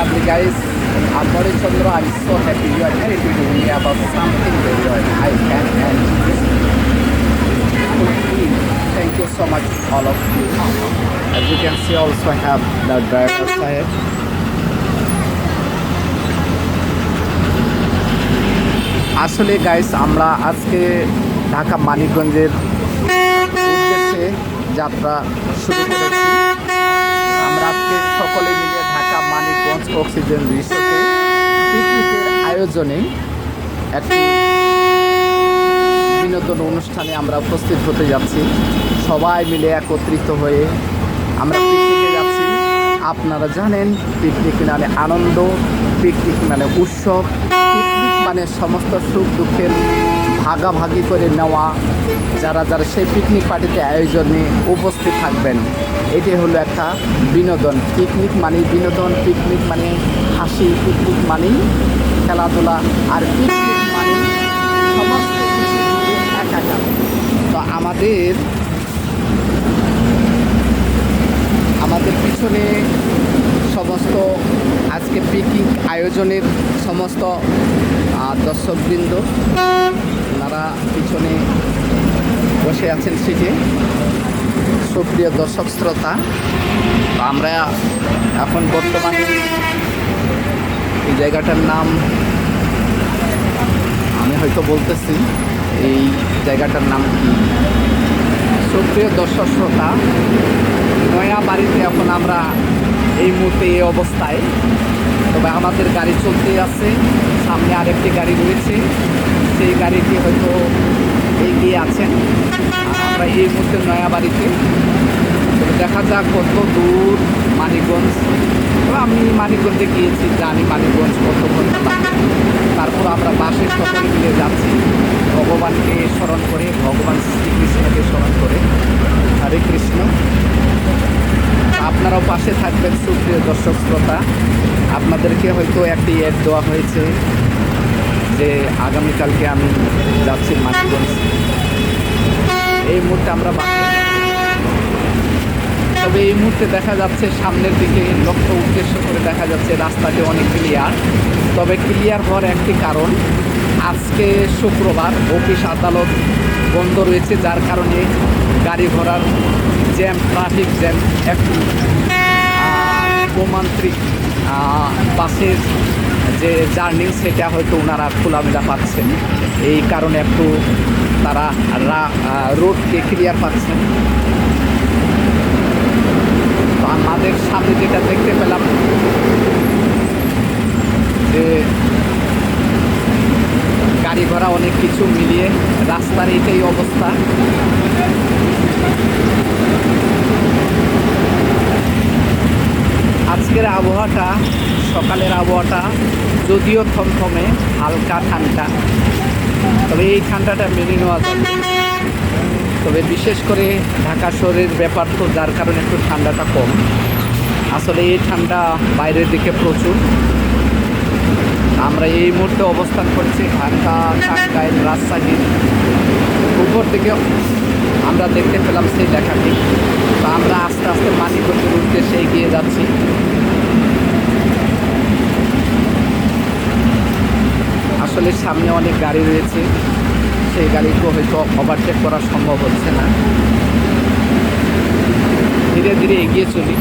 lovely guys. I'm Boris Chandra. I'm so happy you are here to me about something that very well. I can and Thank you so much all of you. As you can see also I have the driver side. আসলে guys আমরা আজকে ঢাকা মানিকগঞ্জের উদ্দেশ্যে যাত্রা শুরু করেছি আমরা আজকে সকলে অক্সিজেন রিসোর্টে পিকনিকের আয়োজনে একটি বিনোদন অনুষ্ঠানে আমরা উপস্থিত হতে যাচ্ছি। সবাই মিলে একত্রিত হয়ে আমরা পিকনিকে যাচ্ছি। আপনারা জানেন, পিকনিক মানে আনন্দ, পিকনিক মানে উৎসব, পিকনিক মানে সমস্ত সুখ দুঃখের ভাগাভাগি করে নেওয়া, যারা যারা সেই পিকনিক পার্টিতে আয়োজনে উপস্থিত থাকবেন এটি হলো একটা বিনোদন। পিকনিক মানে বিনোদন পিকনিক মানে হাসি পিকনিক মানে খেলাধুলা, আর পিকনিক মানে সমস্ত তো আমাদের আমাদের পিছনে সমস্ত আজকে পিকনিক আয়োজনের সমস্ত দর্শকবৃন্দ ওনারা পিছনে বসে আছেন সিটে। সুপ্রিয় দর্শক শ্রোতা, আমরা এখন বর্তমানে এই জায়গাটার নাম, আমি হয়তো বলতেছি, এই জায়গাটার নাম কি? সুপ্রিয় দর্শক শ্রোতা নয়া বাড়িতে এখন আমরা এই মুহূর্তে এই অবস্থায়। তবে আমাদের গাড়ি চলতেই আছে, সামনে আরেকটি গাড়ি রয়েছে। সেই গাড়িটি হয়তো এগিয়ে আছেন আমরা এই মুহূর্তে নয়া বাড়িতে দেখা যাক কত দূর মানিকগঞ্জ। আমি মানিকগঞ্জে গিয়েছি, জানি মানিকগঞ্জ কত ঘণ্টা। তারপর আমরা বাসে সকলে মিলে যাচ্ছি। ভগবানকে স্মরণ করে, ভগবান শ্রীকৃষ্ণকে স্মরণ করে। হরে কৃষ্ণ। আপনারাও পাশে থাকবেন, সুপ্রিয় দর্শক শ্রোতা। আপনাদেরকে হয়তো একটি অ্যাড দেওয়া হয়েছে। যে আগামীকালকে আমি যাচ্ছি মানিকগঞ্জ এই মুহূর্তে আমরা তবে এই মুহূর্তে দেখা যাচ্ছে সামনের দিকে লক্ষ্য উদ্দেশ্য করে দেখা যাচ্ছে রাস্তাটি অনেক ক্লিয়ার তবে ক্লিয়ার হওয়ার একটি কারণ, আজকে শুক্রবার অফিস আদালত বন্ধ রয়েছে, যার কারণে গাড়ি ঘোড়ার জ্যাম ট্রাফিক জ্যাম একটু গোমান্ত্রিক বাসের যে জার্নি সেটা হয়তো ওনারা খোলামেলা পাচ্ছেন। এই কারণে একটু তারা রোডকে ক্লিয়ার পাচ্ছেন। আমাদের সামনে যেটা দেখতে পেলাম, যে গাড়ি ঘোড়া অনেক কিছু মিলিয়ে রাস্তার এটাই অবস্থা। আজকের আবহাওয়াটা, সকালের আবহাওয়াটা যদিও থমথমে, হালকা ঠান্ডা। তবে এই ঠান্ডাটা মেনে নেওয়া যাবে। তবে বিশেষ করে ঢাকা শহরের ব্যাপার তো, যার কারণে একটু ঠান্ডাটা কম। আসলে এই ঠান্ডা বাইরের দিকে প্রচুর। আমরা এই মুহূর্তে অবস্থান করছি ঢাকা, টাঙ্গাইল, রাজশাহী। উপর দিকে আমরা দেখতে পেলাম সেই লেখাটি। তো আমরা আস্তে আস্তে মানিকগঞ্জের উদ্দেশ্যে এগিয়ে যাচ্ছি। আসলে সামনে অনেক গাড়ি রয়েছে। সেই গাড়িকে হয়তো ওভারটেক করা সম্ভব হচ্ছে না। ধীরে ধীরে এগিয়ে চলি।